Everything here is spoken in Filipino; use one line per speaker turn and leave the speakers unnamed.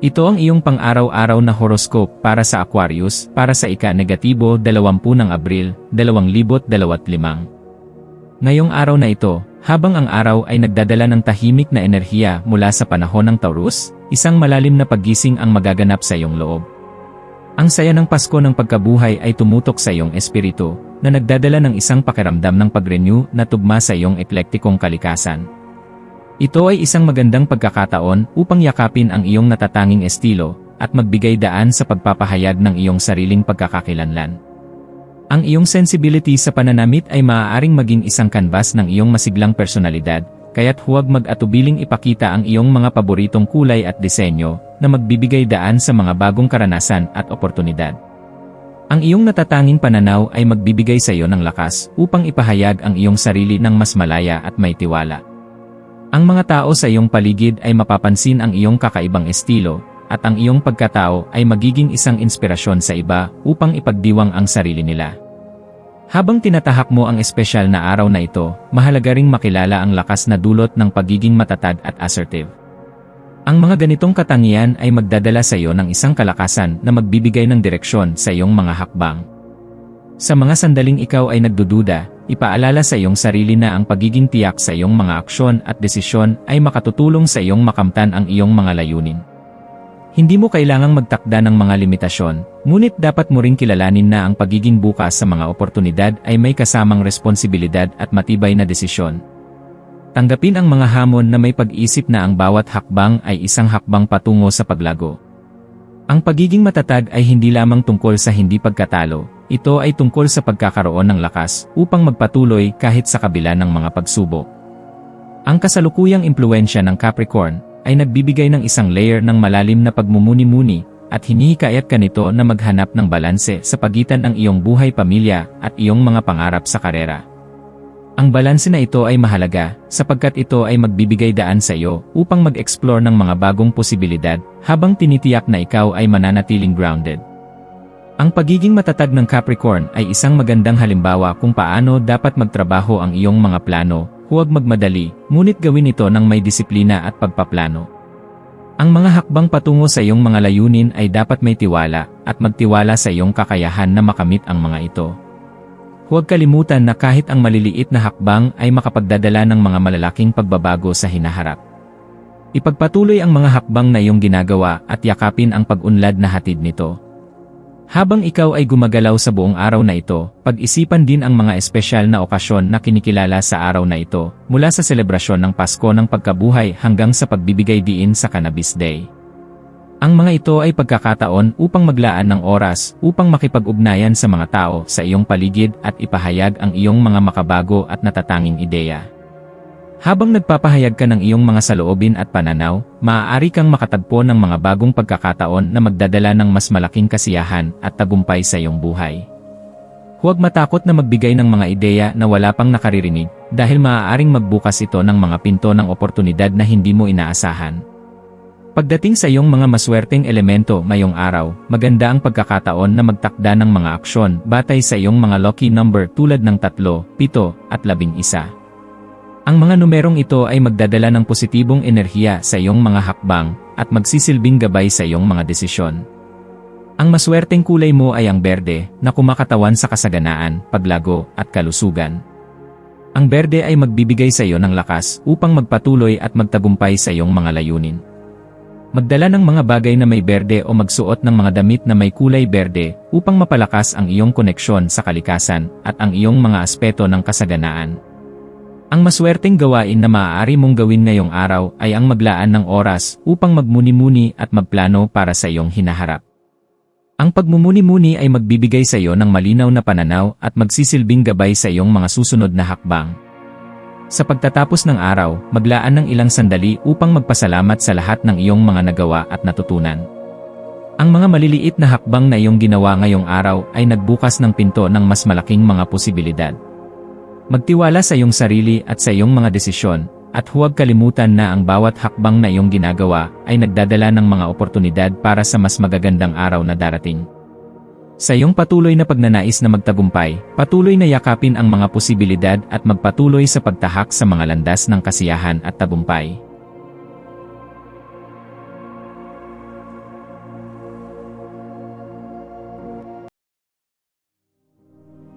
Ito ang iyong pang-araw-araw na horoscope para sa Aquarius para sa ika-negatibo 20 ng Abril, 2025. Ngayong araw na ito, habang ang araw ay nagdadala ng tahimik na enerhiya mula sa panahon ng Taurus, isang malalim na paggising ang magaganap sa iyong loob. Ang saya ng Pasko ng pagkabuhay ay tumutok sa iyong espiritu, na nagdadala ng isang pakiramdam ng pag-renew na tugma sa iyong eklektikong kalikasan. Ito ay isang magandang pagkakataon upang yakapin ang iyong natatanging estilo at magbigay daan sa pagpapahayag ng iyong sariling pagkakakilanlan. Ang iyong sensibility sa pananamit ay maaaring maging isang kanbas ng iyong masiglang personalidad, kaya't huwag mag-atubiling ipakita ang iyong mga paboritong kulay at disenyo na magbibigay daan sa mga bagong karanasan at oportunidad. Ang iyong natatanging pananaw ay magbibigay sa iyo ng lakas upang ipahayag ang iyong sarili ng mas malaya at may tiwala. Ang mga tao sa iyong paligid ay mapapansin ang iyong kakaibang estilo, at ang iyong pagkatao ay magiging isang inspirasyon sa iba upang ipagdiwang ang sarili nila. Habang tinatahak mo ang espesyal na araw na ito, mahalaga ring makilala ang lakas na dulot ng pagiging matatag at assertive. Ang mga ganitong katangian ay magdadala sa iyo ng isang kalakasan na magbibigay ng direksyon sa iyong mga hakbang. Sa mga sandaling ikaw ay nagdududa, ipaalala sa iyong sarili na ang pagiging tiyak sa iyong mga aksyon at desisyon ay makatutulong sa iyong makamtan ang iyong mga layunin. Hindi mo kailangang magtakda ng mga limitasyon, ngunit dapat mo ring kilalanin na ang pagiging bukas sa mga oportunidad ay may kasamang responsibilidad at matibay na desisyon. Tanggapin ang mga hamon na may pag-isip na ang bawat hakbang ay isang hakbang patungo sa paglago. Ang pagiging matatag ay hindi lamang tungkol sa hindi pagkatalo, ito ay tungkol sa pagkakaroon ng lakas upang magpatuloy kahit sa kabila ng mga pagsubok. Ang kasalukuyang impluensya ng Capricorn ay nagbibigay ng isang layer ng malalim na pagmumuni-muni at hinihikayat ka nito na maghanap ng balanse sa pagitan ng iyong buhay pamilya at iyong mga pangarap sa karera. Ang balanse na ito ay mahalaga sapagkat ito ay magbibigay daan sa iyo upang mag-explore ng mga bagong posibilidad habang tinitiyak na ikaw ay mananatiling grounded. Ang pagiging matatag ng Capricorn ay isang magandang halimbawa kung paano dapat magtrabaho ang iyong mga plano, huwag magmadali, ngunit gawin ito ng may disiplina at pagpaplano. Ang mga hakbang patungo sa iyong mga layunin ay dapat may tiwala at magtiwala sa iyong kakayahan na makamit ang mga ito. Huwag kalimutan na kahit ang maliliit na hakbang ay makapagdadala ng mga malalaking pagbabago sa hinaharap. Ipagpatuloy ang mga hakbang na iyong ginagawa at yakapin ang pag-unlad na hatid nito. Habang ikaw ay gumagalaw sa buong araw na ito, pag-isipan din ang mga espesyal na okasyon na kinikilala sa araw na ito, mula sa selebrasyon ng Pasko ng pagkabuhay hanggang sa pagbibigay diin sa Cannabis Day. Ang mga ito ay pagkakataon upang maglaan ng oras upang makipag-ugnayan sa mga tao sa iyong paligid at ipahayag ang iyong mga makabago at natatanging ideya. Habang nagpapahayag ka ng iyong mga saloobin at pananaw, maaari kang makatagpo ng mga bagong pagkakataon na magdadala ng mas malaking kasiyahan at tagumpay sa iyong buhay. Huwag matakot na magbigay ng mga ideya na wala pang nakaririnig dahil maaaring magbukas ito ng mga pinto ng oportunidad na hindi mo inaasahan. Pagdating sa iyong mga maswerteng elemento ngayong araw, maganda ang pagkakataon na magtakda ng mga aksyon batay sa iyong mga lucky number tulad ng 3, 7, at 11. Ang mga numerong ito ay magdadala ng positibong enerhiya sa iyong mga hakbang at magsisilbing gabay sa iyong mga desisyon. Ang maswerteng kulay mo ay ang berde na kumakatawan sa kasaganaan, paglago at kalusugan. Ang berde ay magbibigay sa iyo ng lakas upang magpatuloy at magtagumpay sa iyong mga layunin. Magdala ng mga bagay na may berde o magsuot ng mga damit na may kulay berde upang mapalakas ang iyong koneksyon sa kalikasan at ang iyong mga aspeto ng kasaganaan. Ang maswerteng gawain na maaari mong gawin ngayong araw ay ang maglaan ng oras upang magmuni-muni at magplano para sa iyong hinaharap. Ang pagmumuni-muni ay magbibigay sa iyo ng malinaw na pananaw at magsisilbing gabay sa iyong mga susunod na hakbang. Sa pagtatapos ng araw, maglaan ng ilang sandali upang magpasalamat sa lahat ng iyong mga nagawa at natutunan. Ang mga maliliit na hakbang na iyong ginawa ngayong araw ay nagbukas ng pinto ng mas malaking mga posibilidad. Magtiwala sa iyong sarili at sa iyong mga desisyon, at huwag kalimutan na ang bawat hakbang na iyong ginagawa ay nagdadala ng mga oportunidad para sa mas magagandang araw na darating. Sa iyong patuloy na pagnanais na magtagumpay, patuloy na yakapin ang mga posibilidad at magpatuloy sa pagtahak sa mga landas ng kasiyahan at tagumpay.